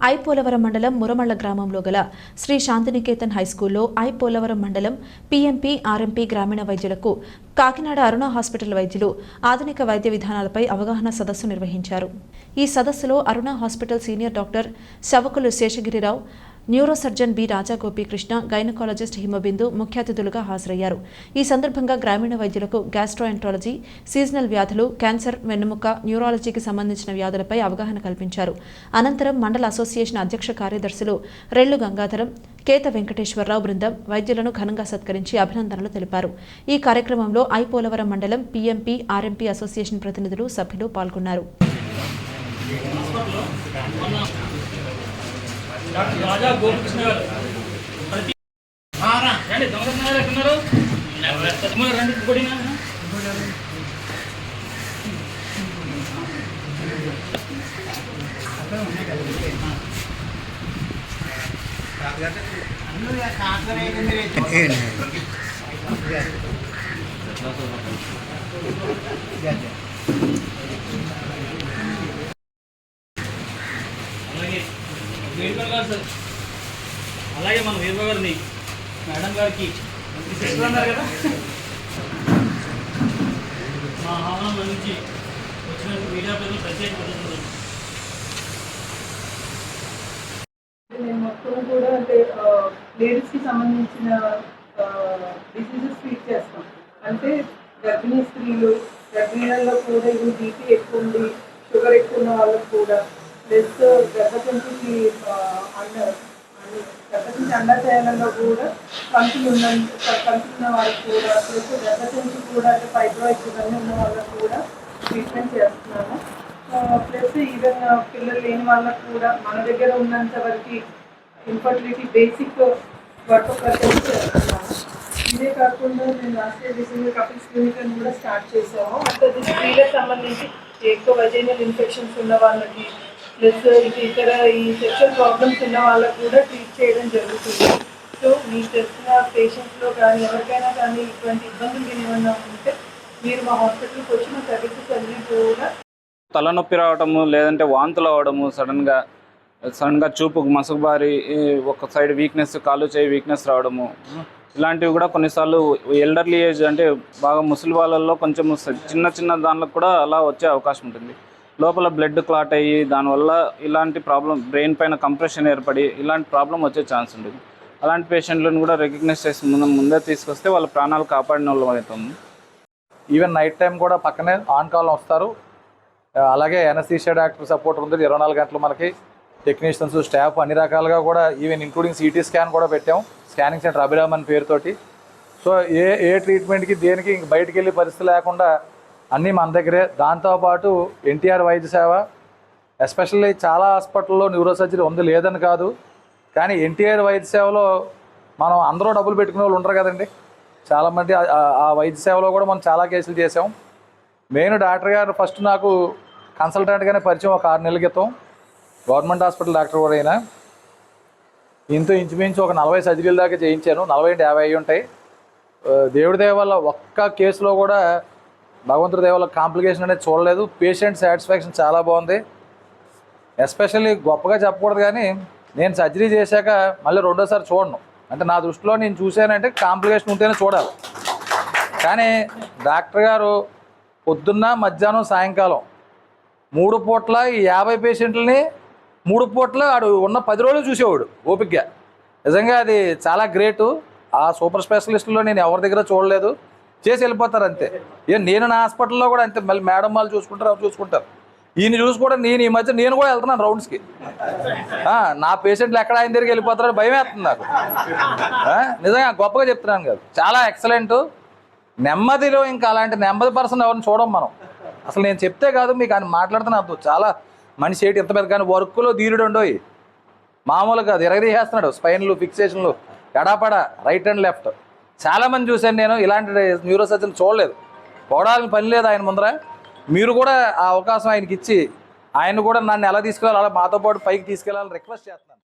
ఐపోలవరం మండలం మురమళ్ళ గ్రామంలో గల శ్రీ శాంతినికేతన్ హైస్కూల్లో ఐపోలవరం మండలం పీఎంపీ ఆర్ఎంపీ గ్రామీణ వైద్యులకు కాకినాడ అరుణ హాస్పిటల్ వైద్యులు ఆధునిక వైద్య విధానాలపై అవగాహన సదస్సు నిర్వహించారు. ఈ సదస్సులో Aruna hospital senior doctor శవకులు Seshagiri Rao neuro surgeon B Raja Gopi Krishna gynaecologist Himabindu ముఖ్య అతిథులుగా హాజరయ్యారు. ఈ సందర్భంగా గ్రామీణ వైద్యులకు గ్యాస్ట్రోఎంట్రాలజీ సీజనల్ వ్యాధులు క్యాన్సర్ వెన్నుముక న్యూరాలజీకి సంబంధించిన వ్యాధులపై అవగాహన కల్పించారు. అనంతరం మండల అసోసియేషన్ అధ్యక్ష కార్యదర్శులు రెల్లు గంగాధరం కేత వెంకటేశ్వరరావు బృందం వైద్యులను ఘనంగా సత్కరించి అభినందనలు తెలిపారు. ఈ కార్యక్రమంలో ఐపోలవరం మండలం పీఎంపీ ఆర్ఎంపీ అసోసియేషన్ ప్రతినిధులు సభ్యులు పాల్గొన్నారు. డాక్టర్ రాజా గోపికృష్ణ గారు. ప్రతి రండి దొంగరత్న గారు ఎక్కడున్నారు రండి ఇంకోటినా అలాగే సార్. అలాగే మన వీరబాబు గారిని మేడం గారికి మంచి అన్నారు కదా. మా ఆహ్వానం నుంచి వచ్చినందుకు మీడియా ప్రజలు ప్రత్యేక పద్ధతులు మొత్తం కూడా అంటే లేడీస్కి సంబంధించిన డిసీజెస్ ట్రీట్ చేస్తాం. అంటే గర్భిణీ స్త్రీలు గర్భిణీలలో కూడా ఇది బీపీ ఎక్కువ ఉంది షుగర్ ఎక్కువ ఉన్న వాళ్ళకు కూడా ప్లస్ గర్భసంచికి అండర్ అండ- గర్భసంచి అండాశయాలలో కూడా కంతులు ఉన్న కంతులు ఉన్న వాళ్ళకి కూడా ప్లస్ గర్భసంచి కూడా అంటే ఫైబ్రాయిడ్స్ ఇవన్నీ ఉన్న వాళ్ళకు కూడా ట్రీట్మెంట్ చేస్తున్నాము. ప్లస్ ఈవెన్ పిల్లలు లేని వాళ్ళకు కూడా మన దగ్గర ఉన్నంత వరకు ఇన్ఫర్టిలిటీ బేసిక్ వర్క్ ప్రజెంట్ చేస్తున్నాము. ఇదే కాకుండా మేము లాస్ట్ ఇయర్ రీసెంట్గా కపిల్స్ క్లినిక్ అని కూడా స్టార్ట్ చేసాము. అంటే అది స్త్రీలకు సంబంధించి ఎక్కువ వజైనల్ ఇన్ఫెక్షన్స్ ఉన్న వాళ్ళకి ప్లస్ uh, ఇది ఇతర ఈ సెక్షువల్ ప్రాబ్లమ్స్ ఉన్న వాళ్ళకు కూడా ట్రీట్ చేయడం జరుగుతుంది. సో మీకు తెలిసిన పేషెంట్స్లో కానీ ఎవరికైనా కానీ ఇటువంటి ఇబ్బందులు ఏమైనా ఉంటే మీరు మా హాస్పిటల్కి వచ్చిన సర్వీసెస్ అన్నీ కూడా తలనొప్పి రావడము లేదంటే వాంతులు అవడము సడన్గా సడన్గా చూపుకు మసకబారి ఈ ఒక సైడ్ వీక్నెస్ కాలు చేయి వీక్నెస్ రావడము. ఇలాంటివి కూడా కొన్నిసార్లు ఎల్డర్లీ ఏజ్ అంటే బాగా ముసలి వాళ్ళల్లో కొంచెం చిన్న చిన్న దానిలో కూడా అలా వచ్చే అవకాశం ఉంటుంది. లోపల బ్లడ్ క్లాట్ అయ్యి దానివల్ల ఇలాంటి ప్రాబ్లం బ్రెయిన్ పైన కంప్రెషన్ ఏర్పడి ఇలాంటి ప్రాబ్లం వచ్చే ఛాన్స్ ఉంటుంది అలాంటి పేషెంట్లను కూడా రికగ్నైజ్ చేసి ముందు ముందే తీసుకొస్తే వాళ్ళ ప్రాణాలు కాపాడిన వాళ్ళు అవుతుంది ఈవెన్ నైట్ టైం కూడా పక్కనే ఆన్ కాల్ వస్తారు. అలాగే ఎనస్థీషియా డాక్టర్ సపోర్ట్ ఉంది ఇరవై నాలుగు గంటలు మనకి టెక్నీషియన్స్ స్టాఫ్ అన్ని రకాలుగా కూడా ఈవెన్ ఇంక్లూడింగ్ సిటీ స్కాన్ కూడా పెట్టాం. స్కానింగ్ సెంటర్ అభిరామ్ అని పేరుతోటి. సో ఏ ఏ ట్రీట్మెంట్కి దేనికి ఇంక బయటికి వెళ్ళే పరిస్థితి లేకుండా అన్నీ మన దగ్గరే. దాంతోపాటు ఎన్టీఆర్ వైద్య సేవ ఎస్పెషల్లీ చాలా హాస్పిటల్లో న్యూరో సర్జరీ ఉంది లేదని కాదు. కానీ ఎన్టీఆర్ వైద్య సేవలో మనం అందరూ డబ్బులు పెట్టుకునే వాళ్ళు ఉంటారు కదండి. చాలామంది ఆ- ఆ- వైద్య సేవలో కూడా మనం చాలా కేసులు చేసాం మెయిన్ డాక్టర్ గారు ఫస్ట్ నాకు కన్సల్టెంట్గానే పరిచయం ఒక ఆరు నెలల క్రితం. గవర్నమెంట్ హాస్పిటల్ డాక్టర్ కూడా అయినా ఇంత ఇంచుమించు ఒక నలభై సర్జరీల దాకా చేయించాను. నలభై అంటే యాభై అయి ఉంటాయి. దేవుడి దయ వల్ల ఒక్క కేసులో కూడా భగవంతుడి దయ కాంప్లికేషన్ అనేది చూడలేదు. పేషెంట్ సాటిస్ఫాక్షన్ చాలా బాగుంది. ఎస్పెషల్లీ గొప్పగా చెప్పకూడదు కానీ నేను సర్జరీ చేశాక మళ్ళీ రెండోసారి చూడను. అంటే నా దృష్టిలో నేను చూశానంటే కాంప్లికేషన్ ఉంటేనే చూడాలి. కానీ డాక్టర్ గారు పొద్దున్న మధ్యాహ్నం సాయంకాలం మూడు పూట్ల ఈ యాభై పేషెంట్లని మూడు పూట్ల ఆడు ఉన్న పది రోజులు చూసేవాడు ఓపిక్గా నిజంగా అది చాలా గ్రేటు ఆ సూపర్ స్పెషలిస్టులో నేను ఎవరి దగ్గర చూడలేదు. చేసి వెళ్ళిపోతారు అంతే ఏ నేను నా హాస్పిటల్లో కూడా అంతే మళ్ళీ మేడం వాళ్ళు చూసుకుంటారు అవి చూసుకుంటారు. ఈయన చూసుకోవడం నేను ఈ మధ్య నేను కూడా వెళ్తున్నాను రౌండ్స్కి. నా పేషెంట్లు ఎక్కడ ఆయన దగ్గరికి వెళ్ళిపోతారని భయం వేస్తుంది నాకు. నిజంగా గొప్పగా చెప్తున్నాను కాదు. చాలా ఎక్సలెంట్ నెమ్మదిలో ఇంకా అలాంటి నెమ్మది పర్సన్ ఎవరిని చూడం మనం. అసలు నేను చెప్తే కాదు మీకు ఆయన మాట్లాడుతున్నా అర్థం. చాలా మనిషి ఏంటి ఇంత పెద్ద కానీ వర్క్లో ధీరుడు ఉండోయి. మామూలు కాదు ఎరగదీసేస్తున్నాడు స్పైన్లు ఫిక్సేషన్లు ఎడాపడ రైట్ అండ్ లెఫ్ట్ చాలామంది చూశాను నేను ఇలాంటి న్యూరో సర్జన్ చూడలేదు. పోవడానికి పని లేదు ఆయన ముందర. మీరు కూడా ఆ అవకాశం ఆయనకి ఇచ్చి ఆయన కూడా నన్ను ఎలా తీసుకెళ్ళాలి అలా మాతో పాటు పైకి తీసుకెళ్ళాలని రిక్వెస్ట్ చేస్తున్నాను.